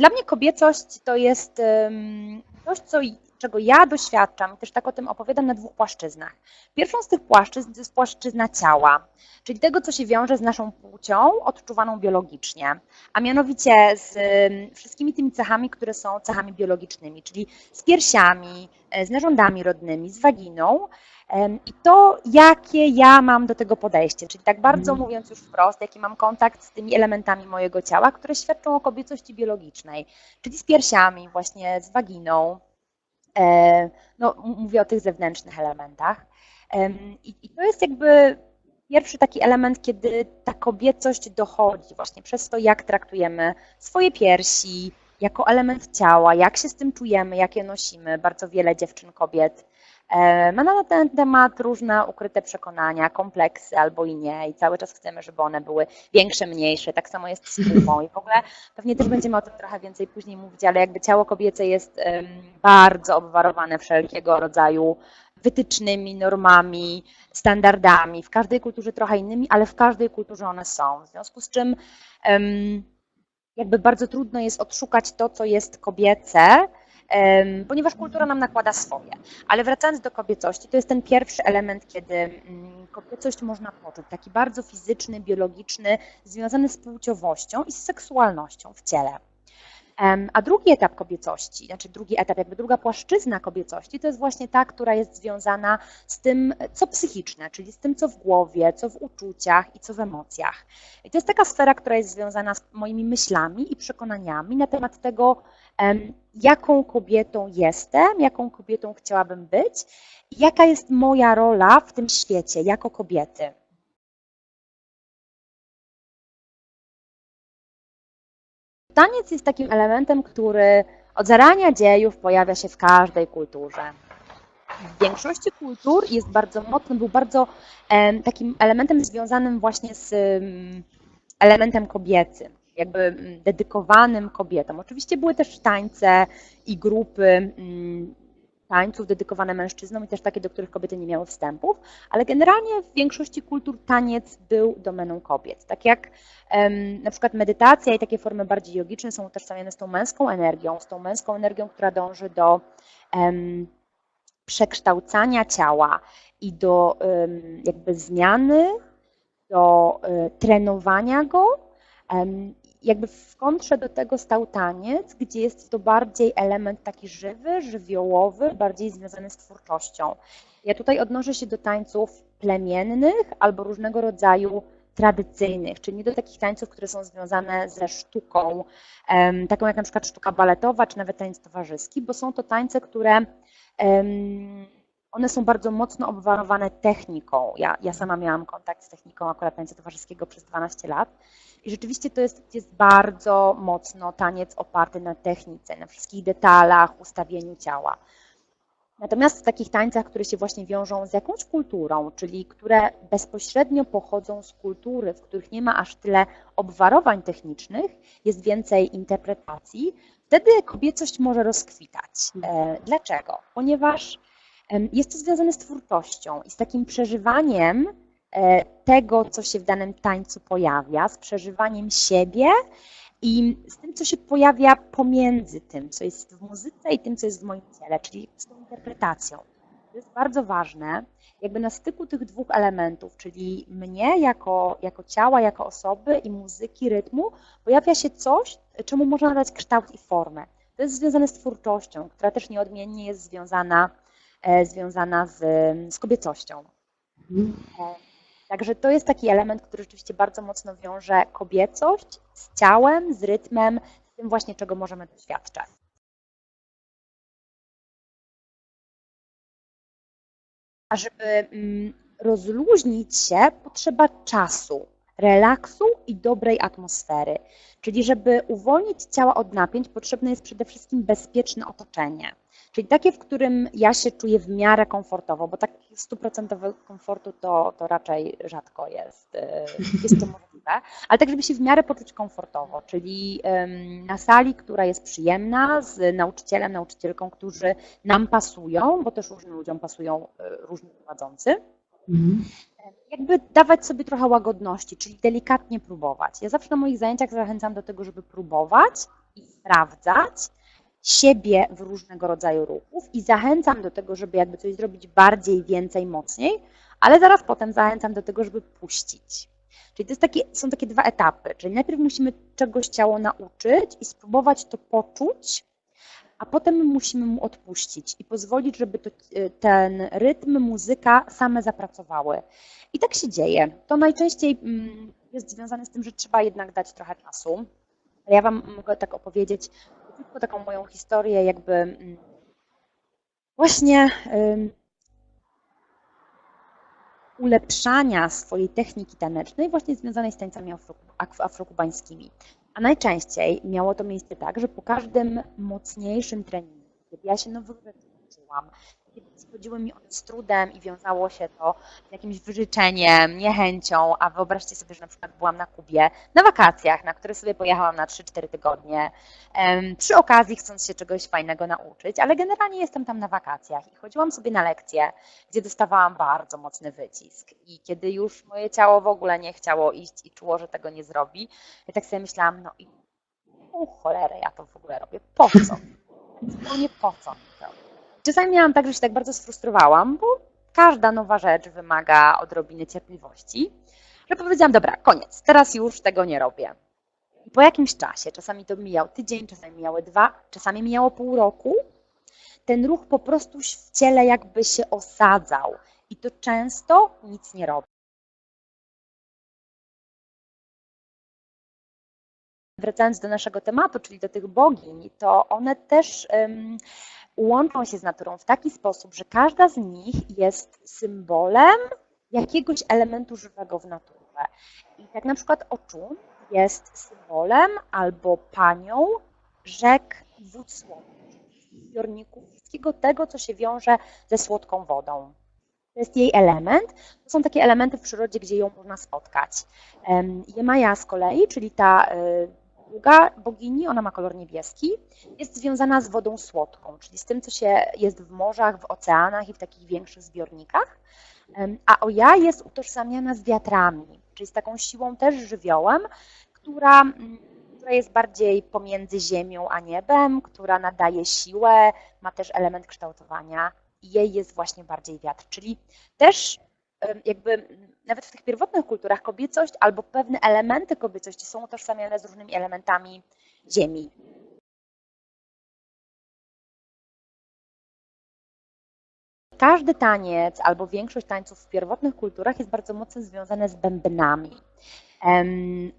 Dla mnie kobiecość to jest coś, co, czego ja doświadczam i też tak o tym opowiadam na dwóch płaszczyznach. Pierwszą z tych płaszczyzn to jest płaszczyzna ciała, czyli tego, co się wiąże z naszą płcią odczuwaną biologicznie, a mianowicie z wszystkimi tymi cechami, które są cechami biologicznymi, czyli z piersiami, e, z narządami rodnymi, z waginą, i to, jakie ja mam do tego podejście, czyli tak bardzo mhm. mówiąc już wprost, jaki mam kontakt z tymi elementami mojego ciała, które świadczą o kobiecości biologicznej, czyli z piersiami, właśnie z waginą. E, no, mówię o tych zewnętrznych elementach. I to jest jakby pierwszy taki element, kiedy ta kobiecość dochodzi właśnie przez to, jak traktujemy swoje piersi, jako element ciała, jak się z tym czujemy, jak je nosimy. Bardzo wiele dziewczyn, kobiet ma na ten temat różne ukryte przekonania, kompleksy albo i nie i cały czas chcemy, żeby one były większe, mniejsze. Tak samo jest z pumą i w ogóle pewnie też będziemy o tym trochę więcej później mówić, ale jakby ciało kobiece jest bardzo obwarowane wszelkiego rodzaju wytycznymi, normami, standardami, w każdej kulturze trochę innymi, ale w każdej kulturze one są. W związku z czym jakby bardzo trudno jest odszukać to, co jest kobiece, ponieważ kultura nam nakłada swoje. Ale wracając do kobiecości, to jest ten pierwszy element, kiedy mm, kobiecość można poczuć, taki bardzo fizyczny, biologiczny, związany z płciowością i z seksualnością w ciele. A drugi etap kobiecości, znaczy drugi etap, jakby druga płaszczyzna kobiecości, to jest właśnie ta, która jest związana z tym, co psychiczne, czyli z tym, co w głowie, co w uczuciach i co w emocjach. I to jest taka sfera, która jest związana z moimi myślami i przekonaniami na temat tego, jaką kobietą jestem, jaką kobietą chciałabym być jaka jest moja rola w tym świecie jako kobiety. Taniec jest takim elementem, który od zarania dziejów pojawia się w każdej kulturze. W większości kultur jest bardzo mocny, był bardzo takim elementem związanym właśnie z elementem kobiecym jakby dedykowanym kobietom. Oczywiście były też tańce i grupy mm, tańców dedykowane mężczyznom i też takie, do których kobiety nie miały wstępów, ale generalnie w większości kultur taniec był domeną kobiet. Tak jak um, na przykład medytacja i takie formy bardziej jogiczne są utożsamiane z tą męską energią, z tą męską energią, która dąży do um, przekształcania ciała i do um, jakby zmiany, do um, trenowania go jakby w kontrze do tego stał taniec, gdzie jest to bardziej element taki żywy, żywiołowy, bardziej związany z twórczością. Ja tutaj odnoszę się do tańców plemiennych albo różnego rodzaju tradycyjnych, czyli nie do takich tańców, które są związane ze sztuką, taką jak na przykład sztuka baletowa, czy nawet tańc towarzyski, bo są to tańce, które one są bardzo mocno obwarowane techniką. Ja, ja sama miałam kontakt z techniką akurat tańca towarzyskiego przez 12 lat i rzeczywiście to jest, jest bardzo mocno taniec oparty na technice, na wszystkich detalach, ustawieniu ciała. Natomiast w takich tańcach, które się właśnie wiążą z jakąś kulturą, czyli które bezpośrednio pochodzą z kultury, w których nie ma aż tyle obwarowań technicznych, jest więcej interpretacji, wtedy kobiecość może rozkwitać. E, dlaczego? Ponieważ jest to związane z twórczością i z takim przeżywaniem tego, co się w danym tańcu pojawia, z przeżywaniem siebie i z tym, co się pojawia pomiędzy tym, co jest w muzyce i tym, co jest w moim ciele, czyli z tą interpretacją. To jest bardzo ważne, jakby na styku tych dwóch elementów, czyli mnie jako, jako ciała, jako osoby i muzyki, rytmu, pojawia się coś, czemu można nadać kształt i formę. To jest związane z twórczością, która też nieodmiennie jest związana E, związana z, z kobiecością. Mhm. Także to jest taki element, który rzeczywiście bardzo mocno wiąże kobiecość z ciałem, z rytmem, z tym właśnie, czego możemy doświadczać. A żeby mm, rozluźnić się, potrzeba czasu, relaksu i dobrej atmosfery. Czyli żeby uwolnić ciała od napięć, potrzebne jest przede wszystkim bezpieczne otoczenie. Czyli takie, w którym ja się czuję w miarę komfortowo, bo tak stuprocentowego komfortu to, to raczej rzadko jest, e, jest to możliwe, ale tak, żeby się w miarę poczuć komfortowo, czyli na sali, która jest przyjemna, z nauczycielem, nauczycielką, którzy nam pasują, bo też różnym ludziom pasują e, różni prowadzący. Mhm. Jakby dawać sobie trochę łagodności, czyli delikatnie próbować. Ja zawsze na moich zajęciach zachęcam do tego, żeby próbować i sprawdzać siebie w różnego rodzaju ruchów i zachęcam do tego, żeby jakby coś zrobić bardziej, więcej, mocniej, ale zaraz potem zachęcam do tego, żeby puścić. Czyli to takie, są takie dwa etapy. Czyli najpierw musimy czegoś ciało nauczyć i spróbować to poczuć, a potem musimy mu odpuścić i pozwolić, żeby to, ten rytm, muzyka same zapracowały. I tak się dzieje. To najczęściej mm, jest związane z tym, że trzeba jednak dać trochę czasu. Ja Wam mogę tak opowiedzieć tylko taką moją historię, jakby mm, właśnie ulepszania swojej techniki tanecznej, właśnie związanej z tańcami afrokubańskimi. A najczęściej miało to miejsce tak, że po każdym mocniejszym treningu, kiedy ja się nowych rzeczy uczyłam, schodziły mi z trudem i wiązało się to z jakimś wyżyczeniem, niechęcią, a wyobraźcie sobie, że na przykład byłam na Kubie na wakacjach, na które sobie pojechałam na 3-4 tygodnie, przy okazji chcąc się czegoś fajnego nauczyć, ale generalnie jestem tam na wakacjach i chodziłam sobie na lekcje, gdzie dostawałam bardzo mocny wycisk. I kiedy już moje ciało w ogóle nie chciało iść i czuło, że tego nie zrobi, ja tak sobie myślałam, no i o cholerę ja to w ogóle robię, po co? Zupełnie po co to Czasami miałam tak, że się tak bardzo sfrustrowałam, bo każda nowa rzecz wymaga odrobiny cierpliwości, że powiedziałam, dobra, koniec, teraz już tego nie robię. I po jakimś czasie, czasami to mijał tydzień, czasami mijały dwa, czasami mijało pół roku, ten ruch po prostu w ciele jakby się osadzał i to często nic nie robi. Wracając do naszego tematu, czyli do tych bogiń, to one też um, łączą się z naturą w taki sposób, że każda z nich jest symbolem jakiegoś elementu żywego w naturze. I tak na przykład Oczun jest symbolem albo panią rzek wód słodkich, zbiorników, wszystkiego tego, co się wiąże ze słodką wodą. To jest jej element. To są takie elementy w przyrodzie, gdzie ją można spotkać. Jemaja z kolei, czyli ta Druga bogini, ona ma kolor niebieski, jest związana z wodą słodką, czyli z tym, co się jest w morzach, w oceanach i w takich większych zbiornikach. A Oja jest utożsamiana z wiatrami, czyli z taką siłą też żywiołem, która, mm, która jest bardziej pomiędzy ziemią a niebem, która nadaje siłę, ma też element kształtowania i jej jest właśnie bardziej wiatr, czyli też jakby nawet w tych pierwotnych kulturach kobiecość albo pewne elementy kobiecości są utożsamiane z różnymi elementami ziemi. Każdy taniec albo większość tańców w pierwotnych kulturach jest bardzo mocno związane z bębnami.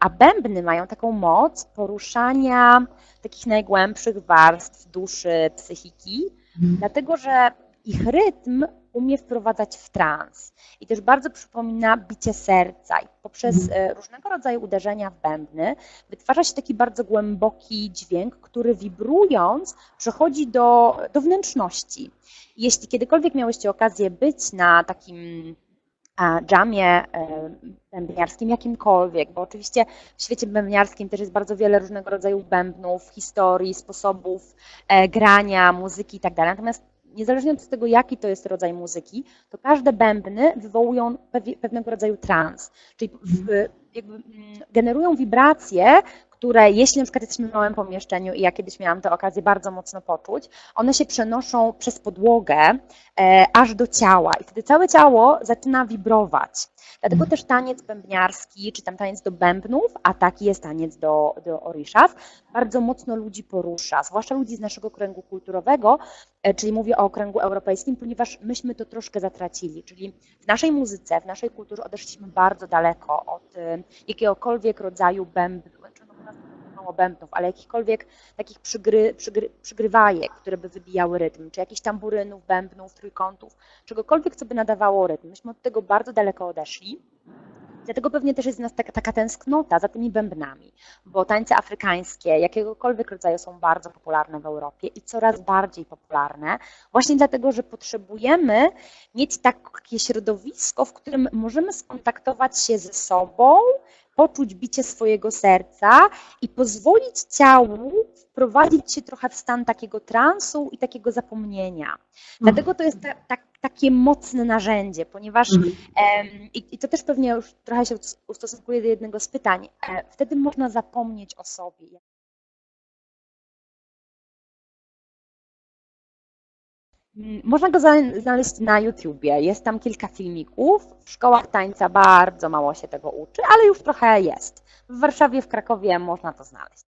A bębny mają taką moc poruszania takich najgłębszych warstw duszy, psychiki, mhm. dlatego że ich rytm umie wprowadzać w trans i też bardzo przypomina bicie serca. I poprzez mhm. e, różnego rodzaju uderzenia w bębny wytwarza się taki bardzo głęboki dźwięk, który wibrując przechodzi do, do wnętrzności. Jeśli kiedykolwiek miałyście okazję być na takim dżamie e, bębniarskim, jakimkolwiek, bo oczywiście w świecie bębniarskim też jest bardzo wiele różnego rodzaju bębnów, historii, sposobów e, grania, muzyki itd. Tak Natomiast niezależnie od tego, jaki to jest rodzaj muzyki, to każde bębny wywołują pewnego rodzaju trans, czyli jakby mm, generują wibracje, które jeśli na przykład jesteśmy w małym pomieszczeniu i ja kiedyś miałam tę okazję bardzo mocno poczuć, one się przenoszą przez podłogę e, aż do ciała. I wtedy całe ciało zaczyna wibrować. Dlatego też taniec bębniarski, czy tam taniec do bębnów, a taki jest taniec do, do orishas, bardzo mocno ludzi porusza, zwłaszcza ludzi z naszego kręgu kulturowego, e, czyli mówię o okręgu europejskim, ponieważ myśmy to troszkę zatracili, czyli w naszej muzyce, w naszej kulturze odeszliśmy bardzo daleko od e, jakiegokolwiek rodzaju bębnu, mało bębnów, ale jakichkolwiek takich przygry, przygry, przygrywajek, które by wybijały rytm, czy jakichś tamburynów, bębnów, trójkątów, czegokolwiek, co by nadawało rytm. Myśmy od tego bardzo daleko odeszli. Dlatego pewnie też jest w nas taka, taka tęsknota za tymi bębnami, bo tańce afrykańskie jakiegokolwiek rodzaju są bardzo popularne w Europie i coraz bardziej popularne, właśnie dlatego, że potrzebujemy mieć takie środowisko, w którym możemy skontaktować się ze sobą, poczuć bicie swojego serca i pozwolić ciału wprowadzić się trochę w stan takiego transu i takiego zapomnienia. Dlatego to jest ta, ta, takie mocne narzędzie, ponieważ mhm. i, i, to też pewnie już trochę się ustosunkuje do jednego z pytań, e, wtedy można zapomnieć o sobie. Można go znaleźć na YouTubie. Jest tam kilka filmików. W szkołach tańca bardzo mało się tego uczy, ale już trochę jest. W Warszawie, w Krakowie można to znaleźć.